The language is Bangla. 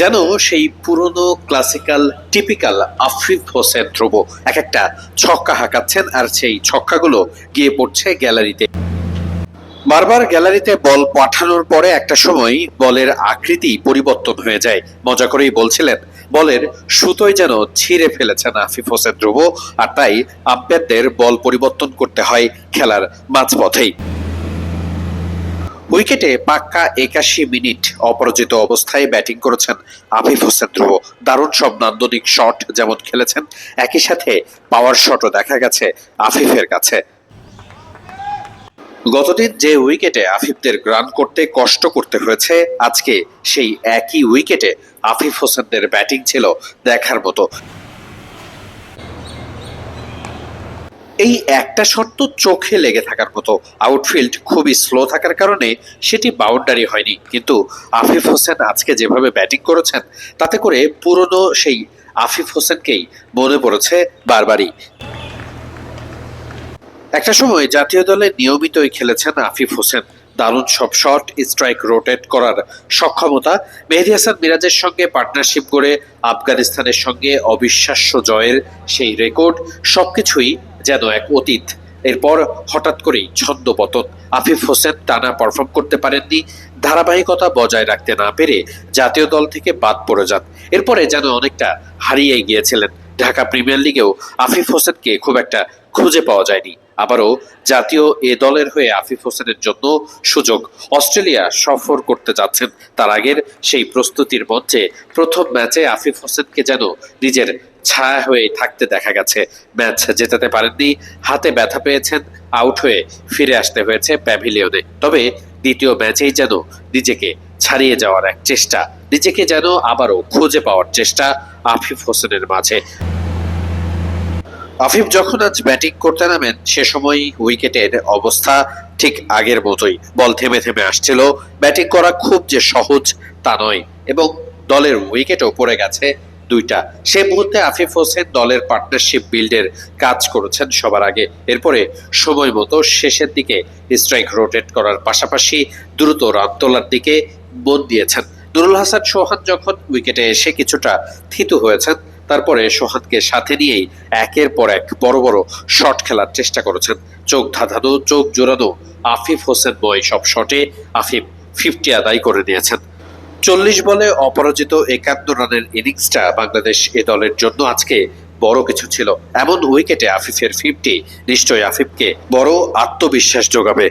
যেন সেই পুরনো ক্লাসিক্যাল টিপিক্যাল আফরিফ হোসেন ধ্রুব এক একটা ছক্কা হাঁকাচ্ছেন আর সেই ছক্কাগুলো গিয়ে পড়ছে গ্যালারিতে। বারবার গ্যালারিতে বল পাঠানোর পরে একটা সময় বলের আকৃতি পরিবর্তন হয়ে যায়। মজা করেই বলছিলেন, বলের সুতোয় যেন ছিঁড়ে ফেলেছেন আফিফ হোসেন ধ্রুব, আর তাই আম্পায়ারদের বল পরিবর্তন করতে হয় খেলার মাঝপথেই। উইকেটে পাক্কা একাশি মিনিট অপরাজিত অবস্থায় ব্যাটিং করেছেন আফিফ হোসেন ধ্রুব। দারুণ সব নান্দনিক শট যেমন খেলেছেন, একই সাথে পাওয়ার শটও দেখা গেছে আফিফের কাছে। গতদিন যে উইকেটে আফিফদের গ্রান করতে কষ্ট করতে হয়েছে, আজকে সেই একই উইকেটে আফিফ হোসেনদের ব্যাটিং ছিল দেখার মতো। এই একটা শর্ত চোখে লেগে থাকার মতো। আউটফিল্ড খুবই স্লো থাকার কারণে সেটি বাউন্ডারি হয়নি। কিন্তু আফিফ হোসেন আজকে যেভাবে ব্যাটিং করেছেন, তাতে করে পুরনো সেই আফিফ হোসেনকেই মনে পড়েছে বারবারই। একটা সময় জাতীয় দলে নিয়মিতই খেলেছেন আফিফ হোসেন। দারুণ সব শট স্ট্রাইক রোটেট করার সক্ষমতা মেহেদি হাসান মিরাজের সঙ্গে পার্টনারশিপ করে আফগানিস্তানের সঙ্গে অবিশ্বাস্য জয়ের সেই রেকর্ড সবকিছুই যেন এক অতীত। এরপর হঠাৎ করেই ছন্দপতন আফিফ হোসেন টানা পারফর্ম করতে পারেননি। ধারাবাহিকতা বজায় রাখতে না পেরে জাতীয় দল থেকে বাদ পড়ে যান। এরপরে যেন অনেকটা হারিয়ে গিয়েছিলেন। ঢাকা প্রিমিয়ার লিগেও আফিফ হোসেনকে খুব একটা খুঁজে পাওয়া যায়নি। আবারও জাতীয় এ দলের হয়ে আফিফ হোসেনের জন্য সুযোগ অস্ট্রেলিয়া সফর করতে যাচ্ছেন। তার আগের সেই প্রস্তুতির মঞ্চে প্রথম ম্যাচে আফিফ হোসেনকে যেন নিজের ছায়া হয়ে থাকতে দেখা গেছে। ম্যাচ জেতাতে পারেননি, হাতে ব্যথা পেয়েছেন, আউট হয়ে ফিরে আসতে হয়েছে প্যাভিলিয়নে। তবে দ্বিতীয় ম্যাচেই যেন নিজেকে ছাড়িয়ে যাওয়ার এক চেষ্টা, নিজেকে যেন আবারও খুঁজে পাওয়ার চেষ্টা আফিফ হোসেনের মাঝে। আফিফ যখন আজ ব্যাটিং করতে নামেন, সে সময় উইকেটের অবস্থা ঠিক আগের মতোই। বল থেমে থেমে আসছিল। ব্যাটিং করা খুব যে সহজ তা নয়। এবং দলের উইকেটও পড়ে গেছে দুইটা। সে মুহূর্তে আফিফ হোসেন দলের পার্টনারশিপ বিল্ডের কাজ করেছেন সবার আগে। এরপরে সময় মতো শেষের দিকে স্ট্রাইক রোটেট করার পাশাপাশি দ্রুত রান তোলার দিকে মন দিয়েছেন। নুরুল হাসান সোহান যখন উইকেটে এসে কিছুটা থিতু হয়েছেন তারপরে সোহানকে সাথে নিয়েই একের পর এক বড় বড় শট খেলার চেষ্টা করেছেন। চোখ ধাঁধানো, চোখ জোরানো আফিফ হোসেন বয় সব শটে আফিফ ফিফটি আদায় করে নিয়েছেন। চল্লিশ বলে অপরাজিত একান্ন রানের ইনিংসটা বাংলাদেশ এ দলের জন্য আজকে বড় কিছু ছিল। এমন উইকেটে আফিফের ফিফটি নিশ্চয়ই আফিফকে বড় আত্মবিশ্বাস যোগাবে।